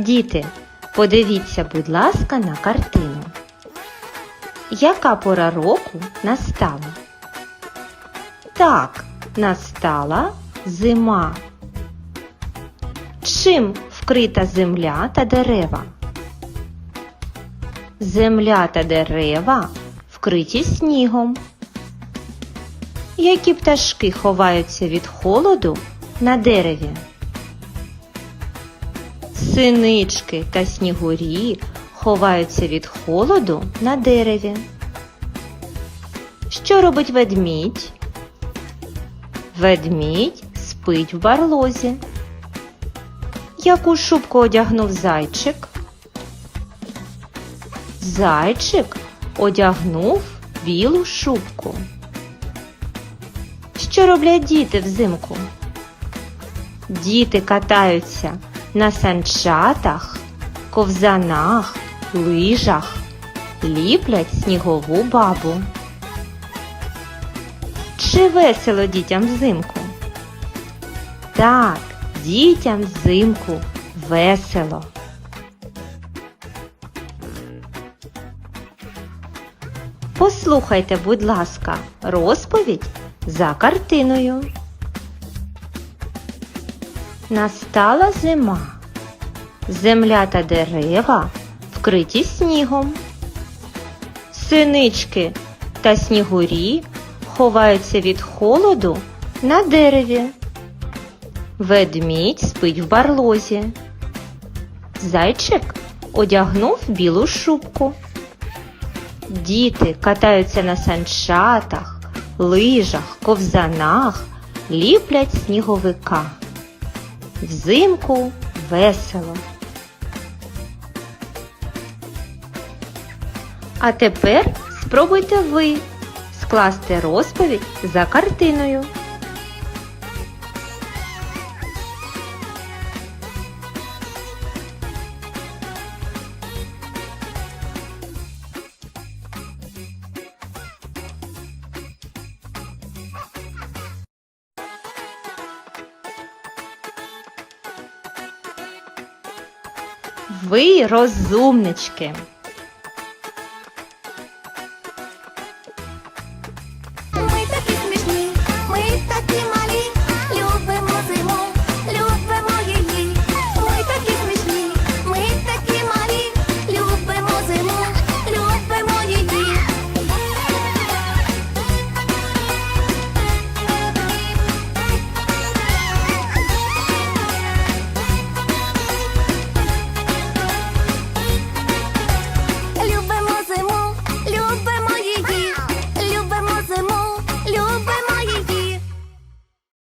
Діти, подивіться, будь ласка, на картину. Яка пора року настала? Так, настала зима. Чим вкрита земля та дерева? Земля та дерева вкриті снігом. Які пташки ховаються від холоду на дереві? Синички та снігурі ховаються від холоду на дереві. Що робить ведмідь? Ведмідь спить в барлозі. Яку шубку одягнув зайчик? Зайчик одягнув білу шубку. Що роблять діти взимку? Діти катаються на санчатах, ковзанах, лижах, ліплять снігову бабу. Чи весело дітям взимку? Так, дітям взимку весело. Послухайте, будь ласка, розповідь за картиною. Настала зима. Земля та дерева вкриті снігом. Синички та снігурі ховаються від холоду на дереві. Ведмідь спить в барлозі. Зайчик одягнув білу шубку. Діти катаються на санчатах, лижах, ковзанах, ліплять сніговика. Взимку весело. А тепер спробуйте ви скласти розповідь за картиною. Ви розумнички.